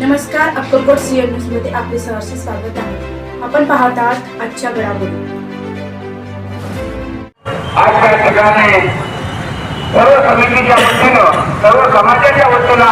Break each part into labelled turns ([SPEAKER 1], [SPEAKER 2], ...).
[SPEAKER 1] नमस्कार अक्कलकोट सीएन न्यूजमध्ये आपले सहर्ष स्वागत आहे. आपण पाहत आहात आजच्या घडामोडी.
[SPEAKER 2] आज त्या ठिकाणी सर्व समितीच्या वतीनं सर्व समाजाच्या वतीनं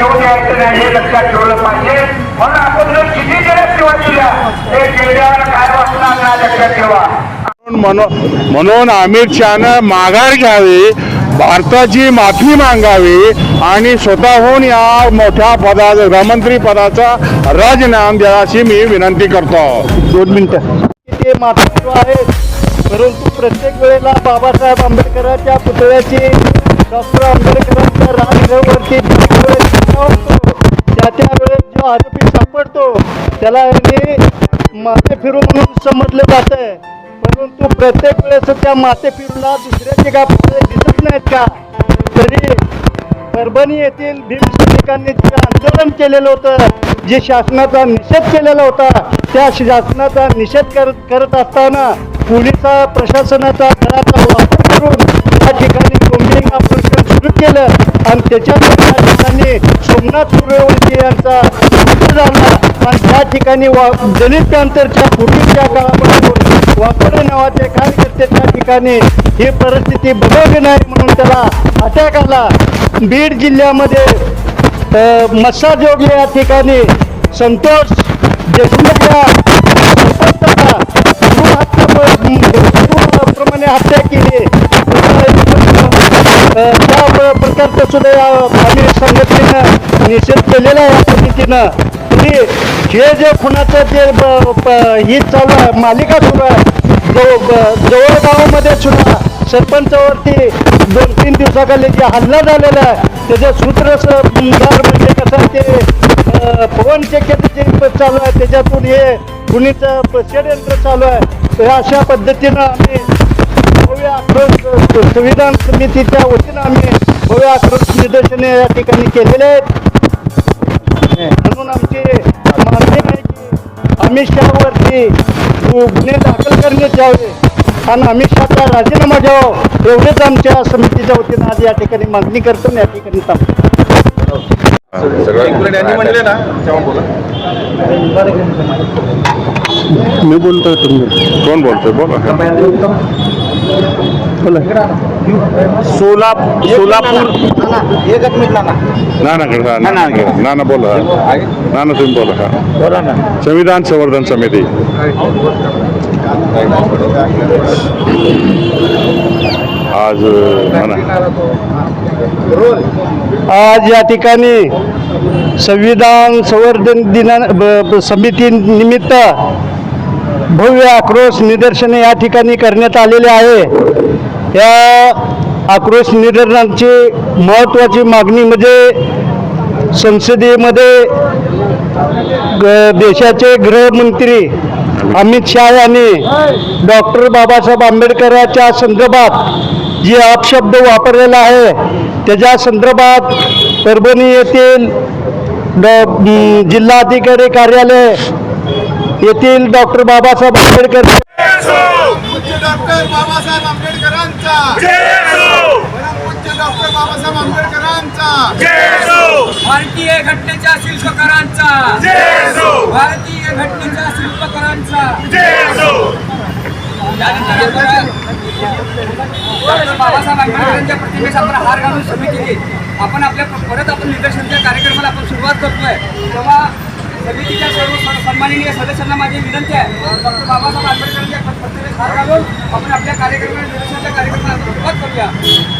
[SPEAKER 2] घेऊन यायचं नाही हे लक्षात ठेवलं पाहिजे. म्हणून आपण जर किती जरी सेवा दिल्या ते केल्यावर काय वाचणार नाही लक्षात ठेवा.
[SPEAKER 3] म्हणून शहानं माघार घ्यावी भारताची माफी मागावी आणि स्वतःहून या मोठ्या पदा गृहमंत्री पदाचा राजीनामा द्या अशी मी विनंती करतो.
[SPEAKER 4] दोन मिनिटं. ते मातृत्व आहेत परंतु प्रत्येक वेळेला बाबासाहेब आंबेडकरांच्या पुतळ्याची डॉक्टर आंबेडकरांच्या राजघरवरती त्या त्यावेळेस जो आरोपी सापडतो त्याला यांनी माते फिरू म्हणून समजलं जातं परंतु प्रत्येक वेळेस त्या माते फिरूला दुसऱ्याचे का पुतळे दिसत नाहीत का? तरी परभणी येथील भीम सैनिकांनी जे आंदोलन केलेलं होतं जे शासनाचा निषेध केलेला होता त्या शासनाचा निषेध करत करत असताना पोलिसा प्रशासनाचा दलाचा वापर करून त्या ठिकाणी कोंबिंग ऑपरेशन सुरू केलं आणि त्याच्यात त्या ठिकाणी सोमनाथ सूर्यवंशी यांचा मृत्यू झाला. आणि त्या ठिकाणी वा दलित प्रांतरच्या पूर्वीच्या काळापासून वाकडे नावाचे कार्यकर्ते त्या ठिकाणी ही परिस्थिती बदलली नाही म्हणून त्याला अटॅक आला. बीड जिल्ह्यामध्ये अ, या ठिकाणी संतोष देशमुख या प्रमाणे हत्या केली. त्या प्रकारचं सुद्धा या आम्ही संघटनेनं निषेध केलेला आहे या समितीनं तरी हे जे खुनाचं जे ही चालू आहे मालिका सुरू आहे जो जवळ गावामध्ये सुद्धा सरपंचावरती दोन तीन दिवसाखाली जे हल्ला झालेला आहे त्याचं सूत्रधार म्हणजे कसं ते पवन चक्क्याचं जे चालू आहे त्याच्यातून हे खुनीचं षडयंत्र चालू आहे. तर अशा पद्धतीनं आम्ही भव्य आक्रोश संविधान समितीच्या वतीनं आम्ही भव्य आक्रोश निदर्शने या ठिकाणी केलेले आहेत. म्हणून आमची मागणी आहे की अमित शहावरती गुन्हे दाखल करण्यात यावे. आणि अमित शहाचा राजीनामा द्यावा. एवढेच आमच्या समितीच्या वतीनं आज या ठिकाणी मागणी करतो आणि या ठिकाणी थांबतो.
[SPEAKER 5] यांनी म्हणले ना तेव्हा बोला.
[SPEAKER 4] मी बोलतोय तुम्ही.
[SPEAKER 3] कोण बोलतोय? बोला.
[SPEAKER 4] सोलापूर सोलापूर
[SPEAKER 5] एकच मिनिट ना
[SPEAKER 3] नानाकडे नाना नाना बोला. नाना तुम्ही बोला. हा.
[SPEAKER 4] बोला ना.
[SPEAKER 3] संविधान संवर्धन समिती. आज म्हणा.
[SPEAKER 4] आज या ठिकाणी संविधान संवर्धन दिना ब- समिती निमित्त भव्य आक्रोश निदर्शने या ठिकाणी करण्यात आलेले आहे. या आक्रोश निदर्शनांची महत्त्वाची मागणी म्हणजे संसदेमध्ये देशाचे गृहमंत्री अमित शाह यांनी डॉक्टर बाबासाहेब आंबेडकरांच्या संदर्भात जे अपशब्द वापरलेला आहे त्याच्या संदर्भात परभणी येथील जिल्हाधिकारी कार्यालय येथील डॉक्टर बाबासाहेब आंबेडकर
[SPEAKER 5] डॉक्टर बाबासाहेब आंबेडकरांचा डॉक्टर बाबासाहेब आंबेडकरांचा.
[SPEAKER 6] भारतीय घटनेच्या शिल्पकारांचा. भारतीय घटनेच्या शिल्पकारांचा. त्यानंतर आपण डॉक्टर बाबासाहेब आंबेडकरांच्या प्रतिमेस आपण हार घालून समितीने आपण आपल्या परत आपण निदर्शनाच्या कार्यक्रमाला आपण सुरुवात करतोय. तेव्हा समितीच्या सर्व सन- सन्माननीय सदस्यांना माझी विनंती आहे. डॉक्टर बाबासाहेब आंबेडकरांच्या प्रतिमेस हार घालून आपण आपल्या कार्यक्रमाला निदर्शनाच्या कार्यक्रमाला सुरुवात करूया?